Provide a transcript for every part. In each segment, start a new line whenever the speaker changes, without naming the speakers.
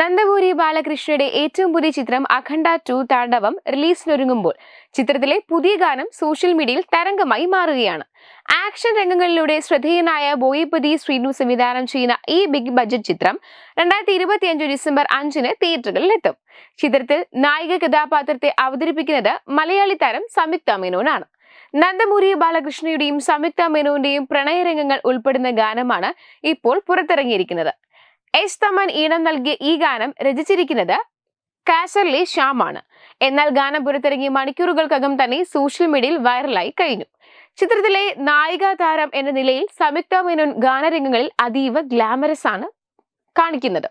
നന്ദമൂരി ബാലകൃഷ്ണയുടെ ഏറ്റവും പുതിയ ചിത്രം അഖണ്ഡ ടു താണ്ഡവം റിലീസിനൊരുങ്ങുമ്പോൾ ചിത്രത്തിലെ പുതിയ ഗാനം സോഷ്യൽ മീഡിയയിൽ തരംഗമായി മാറുകയാണ്. ആക്ഷൻ രംഗങ്ങളിലൂടെ ശ്രദ്ധേയനായ ബോയിപ്പതി ശ്രീനു സംവിധാനം ചെയ്യുന്ന ഈ ബിഗ് ബജറ്റ് ചിത്രം രണ്ടായിരത്തി ഇരുപത്തിയഞ്ച് ഡിസംബർ അഞ്ചിന് തിയേറ്ററുകളിൽ എത്തും. ചിത്രത്തിൽ നായിക കഥാപാത്രത്തെ അവതരിപ്പിക്കുന്നത് മലയാളി താരം സംയുക്ത മേനോനാണ്. നന്ദമുരി ബാലകൃഷ്ണയുടെയും സംയുക്ത മേനോന്റെയും പ്രണയരംഗങ്ങൾ ഉൾപ്പെടുന്ന ഗാനമാണ് ഇപ്പോൾ പുറത്തിറങ്ങിയിരിക്കുന്നത്. എസ് തമൻ ഈണം നൽകിയ ഈ ഗാനം രചിച്ചിരിക്കുന്നത് കാസർലി ശ്യാമാണ്. എന്നാൽ ഗാനം പുറത്തിറങ്ങി മണിക്കൂറുകൾക്കകം തന്നെ സോഷ്യൽ മീഡിയയിൽ വൈറലായി കഴിഞ്ഞു. ചിത്രത്തിലെ നായികാ താരം എന്ന നിലയിൽ സംയുക്ത മേനോൻ ഗാനരംഗങ്ങളിൽ അതീവ ഗ്ലാമറസ് ആണ് കാണിക്കുന്നത്.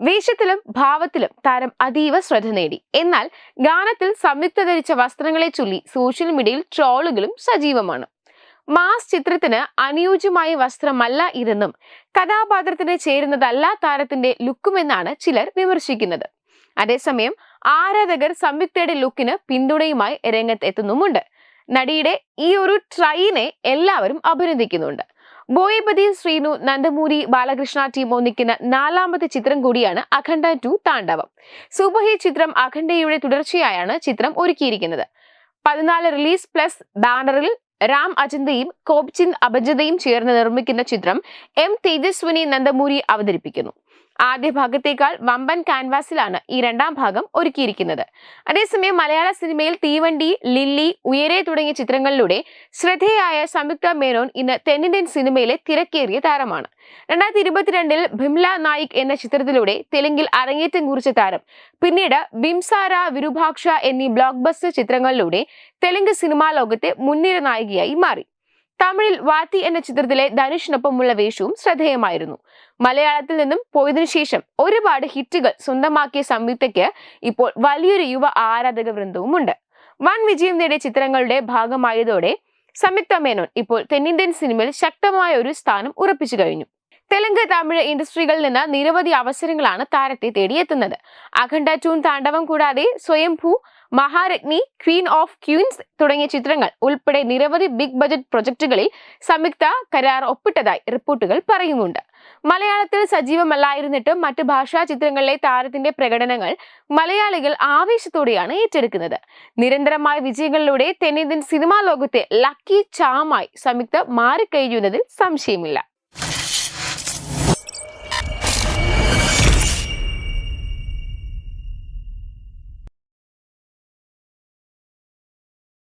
വേഷത്തിലും ഭാവത്തിലും താരം അതീവ ശ്രദ്ധ നേടി. എന്നാൽ ഗാനത്തിൽ സംയുക്ത ധരിച്ച വസ്ത്രങ്ങളെ ചൊല്ലി സോഷ്യൽ മീഡിയയിൽ ട്രോളുകളും സജീവമാണ്. മാസ് ചിത്രത്തിന് അനുയോജ്യമായ വസ്ത്രമല്ല ഇതെന്നും കഥാപാത്രത്തിന് ചേരുന്നതല്ല താരത്തിന്റെ ലുക്കുമെന്നാണ് ചിലർ വിമർശിക്കുന്നത്. അതേസമയം ആരാധകർ സംയുക്തയുടെ ലുക്കിന് പിന്തുണയുമായി രംഗത്ത് എത്തുന്നുമുണ്ട് നടിയുടെ ഈ ഒരു ട്രൈനെ എല്ലാവരും അഭിനന്ദിക്കുന്നുണ്ട്. ബോയപതി ശ്രീനു നന്ദമൂരി ബാലകൃഷ്ണ ടീം ഒന്നിക്കുന്ന നാലാമത്തെ ചിത്രം കൂടിയാണ് അഖണ്ഡ ടു താണ്ഡവം. സൂപ്പർ ഹിറ്റ് ചിത്രം അഖണ്ഡയുടെ തുടർച്ചയായാണ് ചിത്രം ഒരുക്കിയിരിക്കുന്നത്. പതിനാല് റിലീസ് പ്ലസ് ബാനറിൽ രാം അജന്തയും കോബ്ചിന്ദ് അഭജതയും ചേർന്ന് നിർമ്മിക്കുന്ന ചിത്രം എം തേജസ്വിനി നന്ദമൂരി അവതരിപ്പിക്കുന്നു. ആദ്യ ഭാഗത്തേക്കാൾ വമ്പൻ കാൻവാസിലാണ് ഈ രണ്ടാം ഭാഗം ഒരുക്കിയിരിക്കുന്നത്. അതേസമയം മലയാള സിനിമയിൽ തീവണ്ടി ലില്ലി ഉയരെ തുടങ്ങിയ ചിത്രങ്ങളിലൂടെ ശ്രദ്ധേയായ സംയുക്ത മേനോൻ ഇന്ന് തെന്നിന്ത്യൻ സിനിമയിലെ തിരക്കേറിയ താരമാണ്. രണ്ടായിരത്തി ഇരുപത്തിരണ്ടിൽ ഭിംല നായിക് എന്ന ചിത്രത്തിലൂടെ തെലുങ്കിൽ അരങ്ങേറ്റം കുറിച്ച താരം പിന്നീട് ബിംസാര വിരുഭാക്ഷ എന്നീ ബ്ലോക്ക് ബസ്റ്റർ ചിത്രങ്ങളിലൂടെ തെലുങ്ക് സിനിമാ ലോകത്തെ മുൻനിര നായികയായി മാറി. തമിഴിൽ വാത്തി എന്ന ചിത്രത്തിലെ ധനുഷിനൊപ്പമുള്ള വേഷവും ശ്രദ്ധേയമായിരുന്നു. മലയാളത്തിൽ നിന്നും പോയതിനു ശേഷം ഒരുപാട് ഹിറ്റുകൾ സ്വന്തമാക്കിയ സംയുക്തയ്ക്ക് ഇപ്പോൾ വലിയൊരു യുവ ആരാധക വൃന്ദവുമുണ്ട്. വൻ വിജയം നേടിയ ചിത്രങ്ങളുടെ ഭാഗമായതോടെ സംയുക്ത മേനോൻ ഇപ്പോൾ തെന്നിന്ത്യൻ സിനിമയിൽ ശക്തമായ ഒരു സ്ഥാനം ഉറപ്പിച്ചു കഴിഞ്ഞു. തെലുങ്ക് തമിഴ് ഇൻഡസ്ട്രികളിൽ നിന്ന് നിരവധി അവസരങ്ങളാണ് താരത്തെ തേടിയെത്തുന്നത്. അഖണ്ഡ ടൂൺ താണ്ഡവം കൂടാതെ സ്വയംഭൂ മഹാരത്നി ക്വീൻ ഓഫ് ക്യൂൻസ് തുടങ്ങിയ ചിത്രങ്ങൾ ഉൾപ്പെടെ നിരവധി ബിഗ് ബജറ്റ് പ്രൊജക്ടുകളിൽ സംയുക്ത കരാർ ഒപ്പിട്ടതായി റിപ്പോർട്ടുകൾ പറയുന്നുണ്ട്. മലയാളത്തിൽ സജീവമല്ലായിരുന്നിട്ടും മറ്റ് ഭാഷാ ചിത്രങ്ങളിലെ താരത്തിന്റെ പ്രകടനങ്ങൾ മലയാളികൾ ആവേശത്തോടെയാണ് ഏറ്റെടുക്കുന്നത്. നിരന്തരമായ വിജയങ്ങളിലൂടെ തെന്നിന്ത്യൻ സിനിമാ ലോകത്തെ ലക്കി ചാമായി സംയുക്ത മാറിക്കഴിയുന്നതിൽ സംശയമില്ല.